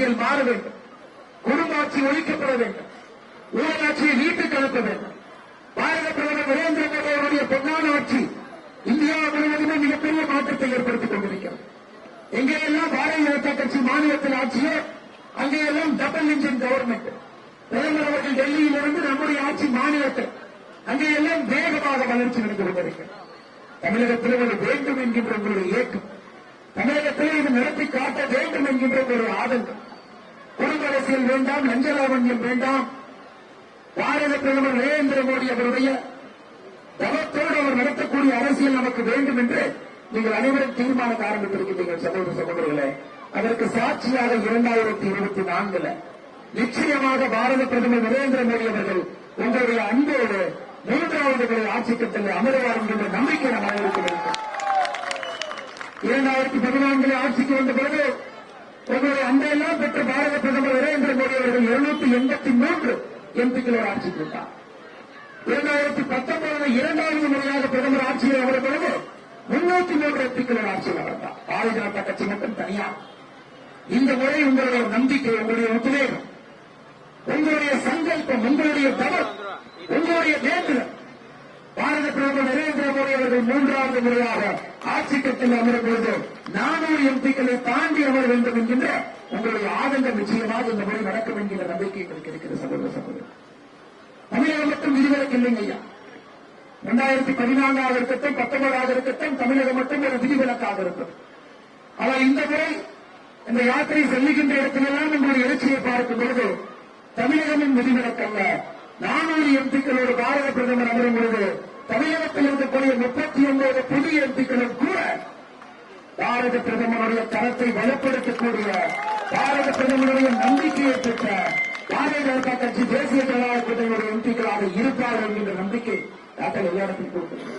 அரசியல் மாற வேண்டும். குடும்பாட்சி ஒழிக்கப்பட வேண்டும். ஊழலாட்சியை வீட்டுக்கு அனுப்ப வேண்டும். பாரத பிரதமர் நரேந்திர மோடி அவருடைய பொன்னான ஆட்சி இந்தியா முழுவதுமே மிகப்பெரிய மாற்றத்தை ஏற்படுத்திக் கொண்டிருக்கிறது. எங்கேயெல்லாம் பாரதிய ஜனதா கட்சி மாநிலத்தில் ஆட்சியோ அங்கேயெல்லாம் டபுள் இன்ஜின் கவர்மெண்ட் பிரதமர் அவர்கள் டெல்லியிலிருந்து நம்முடைய ஆட்சி மாநிலத்தில் அங்கேயெல்லாம் வேகமாக வளர்ச்சி நடந்து கொண்டிருக்கிறது. தமிழகத்தில் ஒரு வேண்டும் என்கின்ற உங்களுடைய இயக்கம் தமிழகத்தில் இது நடத்தி காட்ட வேண்டும் என்கின்ற ஒரு ஆதங்கம். அரசியல் வேண்டாம் லஞ்ச லாவண்யம் வேண்டாம். பாரத பிரதமர் நரேந்திர மோடி அவருடைய தவத்தோடு அவர் நடத்தக்கூடிய அரசியல் நமக்கு வேண்டும் என்று நீங்கள் அனைவரும் தீர்மானம் ஆரம்பித்திருக்கிறீர்கள் சகோதர சகோதரர்களே அதற்கு சாட்சியாக இரண்டாயிரத்தி இருபத்தி நான்குல நிச்சயமாக பாரத பிரதமர் நரேந்திர மோடி அவர்கள் உங்களுடைய அன்போடு மூன்றாவது முறை ஆட்சி கட்டத்தில் அமருவார் என்ற நம்பிக்கை நாம் அனைவருக்கும் இரண்டாயிரத்தி பதினான்கில் ஆட்சிக்கு வந்த பிறகு உங்களுடைய அன்பையெல்லாம் பெற்ற பாரத பிரதமர் நரேந்திர மோடி அவர்கள் இருநூத்தி எண்பத்தி மூன்று எம்பிக்களோடு ஆட்சி வந்தார் இரண்டாயிரத்தி பத்தொன்பது இரண்டாவது முறையாக பிரதமர் ஆட்சியில் அமர பொழுது முன்னூத்தி மூன்று எம்பிக்களோடு ஆட்சியில் அமர்ந்தார் பாரதிய ஜனதா கட்சி மட்டும் தனியார் இந்த முறை உங்களுடைய நம்பிக்கை உங்களுடைய உத்வேகம் உங்களுடைய சங்கல்பம் உங்களுடைய தவறு உங்களுடைய வேண்டுதல் பாரத பிரதமர் நரேந்திர மோடி அவர்கள் மூன்றாவது முறையாக ஆட்சி கட்டில் அமரும் பொழுது நானூறு எம்பிக்களை தாண்டி அமர வேண்டும் என்கின்ற உங்களுடைய ஆதங்கம் நிச்சயமாக இந்த முறை நடக்கும் என்கிற நம்பிக்கை எங்களுக்கு இருக்கிற சகோதர சகோதரர் தமிழகம் மட்டும் விதிவிலக்கு இல்லைங்க ஐயா. இரண்டாயிரத்தி பதினான்காக இருக்கட்டும் பத்தொன்பதாக இருக்கட்டும் தமிழகம் மட்டும் ஒரு விதிவிலக்காக இருக்கும் ஆனால் இந்த முறை இந்த யாத்திரை செல்லுகின்ற இடத்திலெல்லாம் உங்களுடைய எழுச்சியை பார்க்கும் பொழுது தமிழகமும் விதிவிலக்கல்ல. நானூறு எம்பிக்களோடு பாரத பிரதமர் அமரும் பொழுது இருக்கக்கூடிய முப்பத்தி ஒன்பது புதிய எம்பிக்களும் கூட பாரத பிரதமருடைய தரத்தை வலுப்படுத்தக்கூடிய பாரத பிரதமருடைய நம்பிக்கையை பெற்ற பாரதிய ஜனதா கட்சி தேசிய ஜனநாயக கூட்டணியுடைய எம்பிக்களாக இருப்பார்கள் என்கின்ற நம்பிக்கை தாக்கல் எல்லா இடத்திலும் கொடுக்கிறது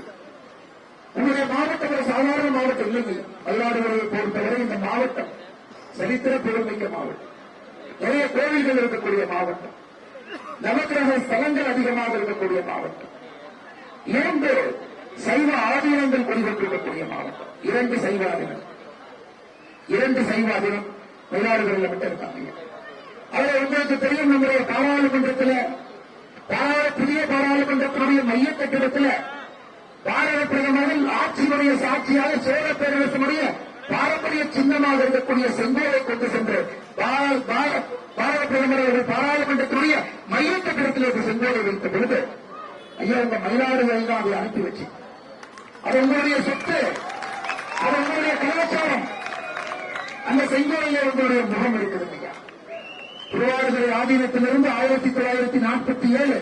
உங்களுடைய மாவட்டம் ஒரு சாதாரண மாவட்டம் இல்லைங்க. மயிலாடுதுறையை பொறுத்தவரை இந்த மாவட்டம் சரித்திர பெருமிக்க மாவட்டம். நிறைய கோவில்கள் இருக்கக்கூடிய மாவட்டம். நவக்கிரக ஸ்தலங்கள் அதிகமாக இருக்கக்கூடிய மாவட்டம். இரண்டு சைவ ஆதீனங்கள் குடிகொண்டிருக்கக்கூடிய மாவட்டம். இரண்டு சைவ ஆதீனம். இரண்டு சைவ ஆதீனம் மயிலாடுதுறையில் மட்டும் இருக்காங்க. அதுல உங்களுக்கு தெரியும் நம்முடைய பாராளுமன்றத்தில் புதிய பாராளுமன்றத்தினுடைய மைய கட்டிடத்தில் பாரத பிரதமரில் ஆட்சியுடைய சாட்சியாக சோழ பேரரசனுடைய பாரம்பரிய சின்னமாக இருக்கக்கூடிய செங்கோலை கொண்டு சென்று பாரத பிரதமர் அவர்கள் பாராளுமன்றத்தினுடைய மைய கட்டிடத்தில் செங்கோலை வைத்த பொழுது ஐயா உங்க மயிலாடுதுறை தான் அதை அனுப்பி வச்சு. அது உங்களுடைய சொத்து அது உங்களுடைய கலாச்சாரம் அந்த செங்கோலையில் உங்களுடைய முகம் இருக்கிறது ஐயா. திருவாரூரை ஆதீனத்திலிருந்து ஆயிரத்தி தொள்ளாயிரத்தி நாற்பத்தி ஏழு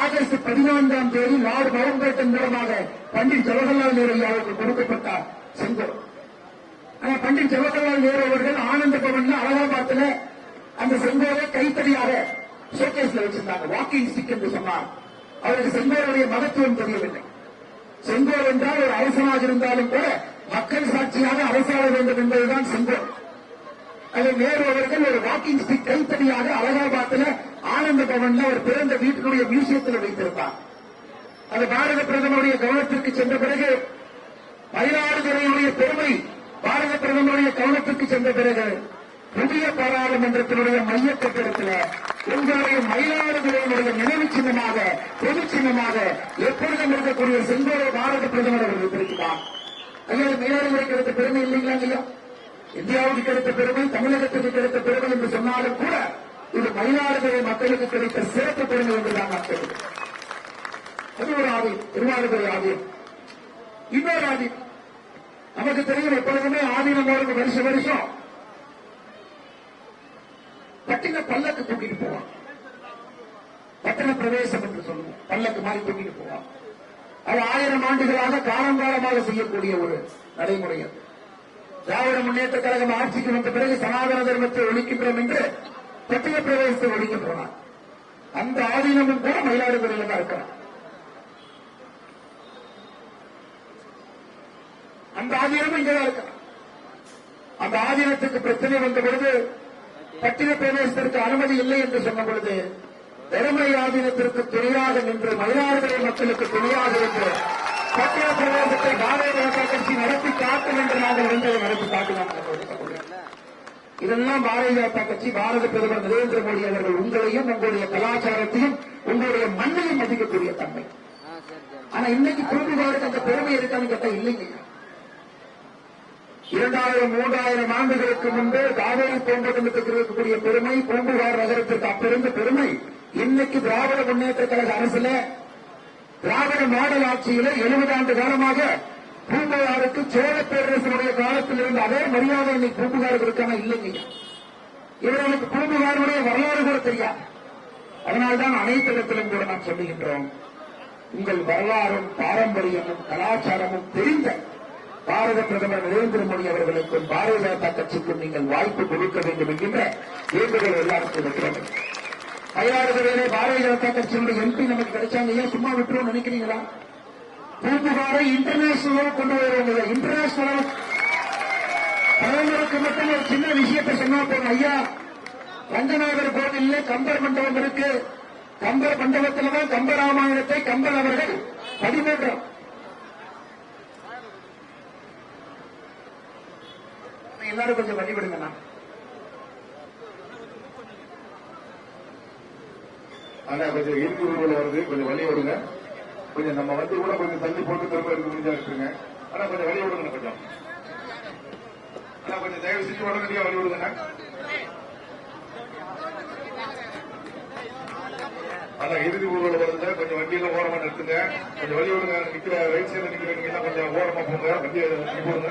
ஆகஸ்ட் பதினான்காம் தேதி லார்டு மவுண்ட்பேட்டன் மூலமாக பண்டிட் ஜவஹர்லால் நேரு ஐயாவுக்கு கொடுக்கப்பட்டார் செங்கோல். ஆனா பண்டிட் ஜவஹர்லால் நேரு அவர்கள் ஆனந்த பவன்ல அலகாபாத்ல அந்த செங்கோலை கைத்தறியாக ஷோகேஸ்ல வச்சிருந்தாங்க. வாக்கிங் ஸ்டிக் என்று சொன்னார் அவருக்கு செங்கோலுடைய மகத்துவம் தெரியவில்லை. செங்கோல் என்றால் ஒரு அரசனாக இருந்தாலும் கூட மக்கள் சாட்சியாக அரசாக வேண்டும் என்பதுதான் செங்கோல் அது நேரு அவர்கள் ஒரு வாக்கிங் ஸ்டிக் கைத்தறியாக அலகாபாத்ல ஆனந்த பவன்ல ஒரு பிறந்த வீட்டினுடைய மியூசியத்தில் வைத்திருப்பார். அது பாரத பிரதமருடைய கவனத்திற்கு சென்ற பிறகு மயிலாடுதுறையுடைய பெருமை பாரத பிரதமருடைய கவனத்திற்கு சென்ற பிறகு புதிய பாராளுமன்றத்தினுடைய மைய கட்டிடத்தில் உங்களுடைய மயிலாடுதுறையினுடைய நினைவு சின்னமாக பொது சின்னமாக எப்பொழுதும் இருக்கக்கூடிய செங்கோலை பாரத பிரதமர் அவர்கள் பிரிக்கிறார் ஐயா மயிலாடுதுறைக்கு கிடைத்த பெருமை இல்லைங்களா ஐயா? இந்தியாவுக்கு கிடைத்த பெருமை தமிழகத்துக்கு கிடைத்த பெருமை என்று சொன்னாலும் கூட இது மயிலாடுதுறை மக்களுக்கு கிடைத்த சிறப்பு பெருமை என்றுதான் நான் சொல்லுவேன். அது ஒரு ஆலயம் திருவாரூரை ஆலயம் இன்னொரு ஆலயம் நமக்கு தெரியும் எப்பொழுதுமே ஆதீனமோடு வருஷ வருஷம் பட்டின பல்லக்கு தூக்கிட்டு போவான். பட்டண பிரவேசம் என்று சொல்லுவோம். பல்லக்கு மாதிரி தூக்கிட்டு போவான். அது ஆயிரம் ஆண்டுகளாக காலங்காலமாக செய்யக்கூடிய ஒரு நடைமுறை அது. திராவிட முன்னேற்ற கழகம் ஆட்சிக்கு வந்த பிறகு சனாதன தர்மத்தை ஒழிக்கின்றோம் என்று பட்டின பிரவேசத்தை ஒழிக்க போனார் அந்த ஆதீனமும் கூட மயிலாடுதுறையில தான் இருக்கிறார் அந்த ஆதீனமும் இங்கதான் இருக்கிறார் அந்த ஆதீனத்துக்கு பிரச்சனை வந்த பொழுது பட்டின பிரவேசத்திற்கு அனுமதி இல்லை என்று சொன்ன பொழுது பெருமை ஆதீனத்திற்கு துணையாக நின்று மயிலாடுதுறை மக்களுக்கு துணையாக நின்று சத்திய பிரவேசத்தை பாரதிய ஜனதா கட்சி நடத்தி காட்டும் என்று நாங்கள் இருந்ததை நடத்தி காட்டுவோம் இதெல்லாம் பாரதிய ஜனதா கட்சி பாரத பிரதமர் நரேந்திர மோடி அவர்கள் உங்களையும் உங்களுடைய கலாச்சாரத்தையும் உங்களுடைய மண்ணையும் மதிக்கக்கூடிய தன்மை. ஆனா இன்னைக்கு பூம்புகாருக்கு அந்த பெருமை இருக்கான்னு கேட்டா இல்லைங்க. இரண்டாயிரம் மூன்றாயிரம் ஆண்டுகளுக்கு முன்பு காவேரி பூம்பட்டினத்துக்கு இருக்கக்கூடிய பெருமை பூம்புகார் நகரத்திற்கு அப்பிருந்த பெருமை இன்னைக்கு திராவிட முன்னேற்ற கழக அரசுல திராவிட மாடல் ஆட்சியில எழுபது ஆண்டு காலமாக பூம்புகாருக்கு சோழ பேரரசனுடைய காலத்தில் இருந்த அதே மரியாதை இன்னைக்கு பூம்புகாருக்கு இருக்கான இல்லைங்க. இவர்களுக்கு பூம்புகாருடைய வரலாறு கூட தெரியாது. அதனால்தான் அனைத்து இடத்திலும் கூட நாம் சொல்லுகின்றோம் உங்கள் வரலாறும் பாரம்பரியமும் கலாச்சாரமும் தெரிந்த பாரத பிரதமர் நரேந்திர மோடி அவர்களுக்கும் பாரதிய ஜனதா கட்சிக்கும் நீங்கள் வாய்ப்பு கொடுக்க வேண்டும் என்கின்ற வேண்டுகோள் எல்லாருக்கும் இருக்கிறது. மயிலாடுதுறையிலே பாரதிய ஜனதா கட்சியினுடைய எம்பி நமக்கு கிடைச்சாங்க. ஏன் சும்மா விட்டுருவோம் நினைக்கிறீங்களா? பூம்புகாரை இன்டர்நேஷனல் கொண்டு வருவாங்க இன்டர்நேஷனல் பிரதமருக்கு மட்டும் ஒரு சின்ன விஷயத்தை சொன்னா போதும். ஐயா ரங்கநாதர் கோவில்ல கம்பர் மண்டபம் இருக்கு. கம்பர் மண்டபத்தில்தான் கம்பராமாயணத்தை கம்பர் அவர்கள் பதிமூன்றாம் எல்லாரும் கொஞ்சம் வழிபடுங்கண்ணா ஆனா கொஞ்சம் இறுதி ஊர்வலம் வருது கொஞ்சம் வழி விடுங்க கொஞ்சம் நம்ம வண்டி கூட கொஞ்சம் தள்ளி போட்டு திரும்ப எடுத்து முடிஞ்சா இருக்குங்க ஆனா கொஞ்சம் வழி விடுங்க கொஞ்சம் ஆனா கொஞ்சம் தயவு செஞ்சு உடனடியா வழி விடுங்க ஆனா இறுதி ஊர்வலம் வருது கொஞ்சம் வண்டியில ஓரமா நிறுத்துங்க கொஞ்சம் வழி விடுங்க நிக்கிற ரைட் சைடுல நிக்கிறீங்கன்னா கொஞ்சம் ஓரமா போங்க வண்டியை நிறுத்தி போடுங்க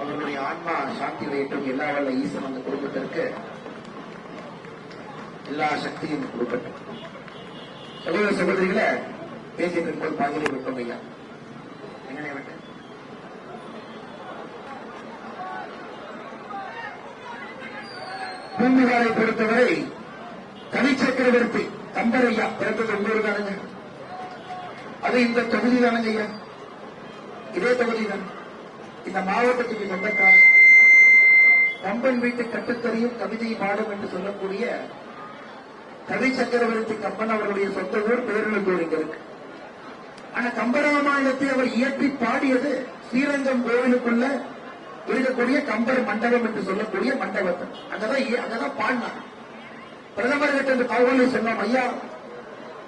அவர்களுடைய ஆன்மா சாந்தி அடையட்டும் எல்லா வல்ல ஈசன் அந்த குடும்பத்திற்கு எல்லா சக்தியும் கொடுக்கட்டும். சகோதர சகோதரிகளை பேசிட்டு இருக்கும்போது பாதிரி விட்டோம் ஐயா எங்கனே விட்டு? பூம்புகாரை பொறுத்தவரை கனி சக்கரவர்த்தி பிறந்தது உள்ளூர் தானுங்க? அது இந்த தொகுதி தானுங்க ஐயா? இதே தொகுதி தான். இந்த மாவட்டத்துக்கு சொந்தக்காரர். கம்பன் வீட்டு கட்டுத்தறியும் கவிதை பாடும் என்று சொல்லக்கூடிய கவி சக்கரவர்த்தி கம்பன் அவருடைய சொந்த ஊர் பேருந்தூர் இங்க இருக்கு. ஆனா கம்பராமாயணத்தை அவர் இயற்றி பாடியது ஸ்ரீரங்கம் கோவிலுக்குள்ள இருக்கக்கூடிய கம்பர் மண்டபம் என்று சொல்லக்கூடிய மண்டபத்தை அங்கதான் இய- அங்கதான் பாடினார். பிரதமர் கிட்ட இந்த தகவலை சொன்னோம் ஐயா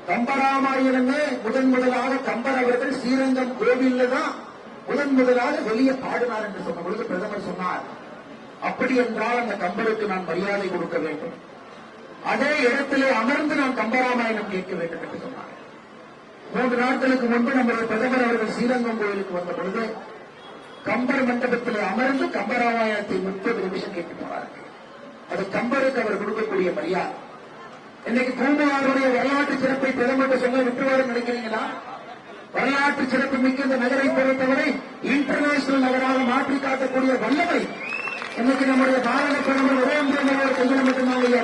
கம்பராமாயணமே முதன் முதலாக கம்பர் அவர்கள் ஸ்ரீரங்கம் கோவில்ல தான் முதன் முதலாக வெளியே பாடினார் என்று சொன்ன பொழுது பிரதமர் சொன்னார் அப்படி என்றால் அந்த கம்பருக்கு நான் மரியாதை கொடுக்க வேண்டும். அதே இடத்திலே அமர்ந்து நான் கம்பராமாயணம் கேட்க வேண்டும் என்று சொன்னார். மூன்று நாட்களுக்கு முன்பு நம்முடைய பிரதமர் அவர்கள் ஸ்ரீரங்கம் கோயிலுக்கு வந்த பொழுது கம்பர் மண்டபத்தில் அமர்ந்து கம்பராமாயணத்தை முப்பது நிமிஷம் கேட்டு போனார்கள் அது கம்பருக்கு அவர் கொடுக்கக்கூடிய மரியாதை. இன்னைக்கு பூம்புகாருடைய வரலாற்று சிறப்பை பிரதமர் சொல்ல விட்டுவாரு நினைக்கிறீங்களா? வரலாற்று சிறப்பு மிக்க இந்த நகரை பொறுத்தவரை இன்டர்நேஷனல் நகராக மாற்றி காட்டக்கூடிய வல்லமை இன்னைக்கு நம்முடைய பாரத பிரதமர் நரேந்திர மோடி கையில் மட்டும்தான் ஐயா